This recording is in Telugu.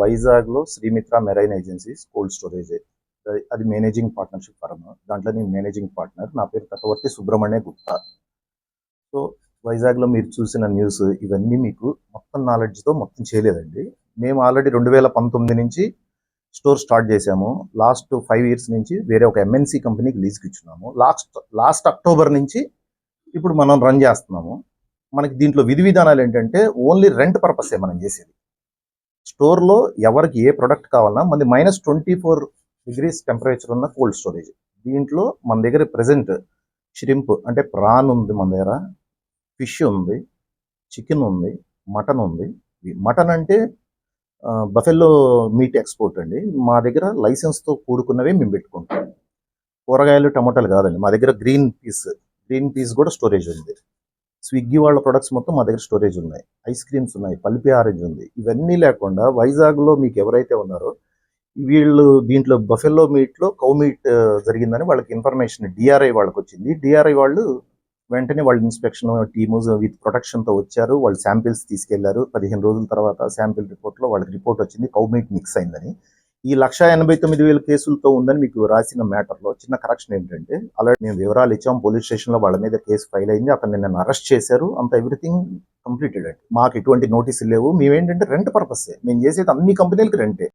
వైజాగ్లో Srimitra marine agencies cold storage అది- అది మేనేజింగ్ పార్ట్నర్షిప్ ఫర్మ్. దాంట్లో నేను మేనేజింగ్ పార్ట్నర్. నా పేరు తటవర్తి సుబ్రహ్మణ్య గుప్తా. సో వైజాగ్లో మీరు చూసిన న్యూస్ ఇవన్నీ మీకు మొత్తం నాలెడ్జ్తో మొత్తం చేయలేదండి. మేము ఆల్రెడీ రెండు వేల పంతొమ్మిది నుంచి స్టోర్ స్టార్ట్ చేసాము లాస్ట్ ఫైవ్ ఇయర్స్ నుంచి వేరే ఒక ఎంఎన్సీ కంపెనీకి లీజ్కి ఇచ్చున్నాము. లాస్ట్ లాస్ట్ అక్టోబర్ నుంచి ఇప్పుడు మనం రన్ చేస్తున్నాము. మనకి దీంట్లో విధి విధానాలు ఏంటంటే ఓన్లీ రెంట్ పర్పసే మనం చేసేది. స్టోర్లో ఎవరికి ఏ ప్రొడక్ట్ కావాలన్నా మంది minus twenty four degrees temperature ఉన్న కోల్డ్ స్టోరేజ్. దీంట్లో మన దగ్గర ప్రజెంట్ షిరింప్ అంటే ప్రాన్ ఉంది మన దగ్గర ఫిష్ ఉంది చికెన్ ఉంది మటన్ ఉంది. మటన్ అంటే బఫెల్లో మీట్ ఎక్స్పోర్ట్ అండి. మా దగ్గర లైసెన్స్తో కూడుకున్నవే మేము పెట్టుకుంటాం. కూరగాయలు టమాటాలు కాదండి. మా దగ్గర గ్రీన్ పీస్ గ్రీన్ పీస్ కూడా స్టోరేజ్ ఉంది. స్విగ్గీ వాళ్ళ ప్రొడక్ట్స్ మొత్తం మా దగ్గర స్టోరేజ్ ఉన్నాయి. ఐస్ క్రీమ్స్ ఉన్నాయి పల్పి ఆరెంజ్ ఉంది. ఇవన్నీ లేకుండా వైజాగ్లో మీకు ఎవరైతే ఉన్నారో వీళ్ళు దీంట్లో బఫెల్లో మీట్లో కౌ మీట్ జరిగిందని వాళ్ళకి ఇన్ఫర్మేషన్ డిఆర్ఐ వాళ్ళకి వచ్చింది. డిఆర్ఐ వాళ్ళు వెంటనే వాళ్ళ ఇన్స్పెక్షన్ టీము విత్ ప్రొటెక్షన్తో వచ్చారు. వాళ్ళు శాంపిల్స్ తీసుకెళ్ళారు. పదిహేను రోజుల తర్వాత శాంపిల్ రిపోర్ట్లో వాళ్ళకి రిపోర్ట్ వచ్చింది. కౌ మీట్ మిక్స్ అయిందని. ఈ లక్ష ఎనభై తొమ్మిది వేల కేసులతో ఉందని మీకు రాసిన మ్యాటర్లో చిన్న కరెక్షన్ ఏంటంటే అలాగే మేము వివరాలు ఇచ్చాం పోలీస్ స్టేషన్లో వాళ్ళ మీద కేసు ఫైల్ అయింది అతను నిన్న అరెస్ట్ చేశారు అంత ఎవ్రీథింగ్ కంప్లీటెడ్ అండి. మాకు ఎటువంటి నోటీసులు లేవు మేమేంటంటే రెంట్ పర్పస్ మేము చేసేది అన్ని కంపెనీలకి రెంటే.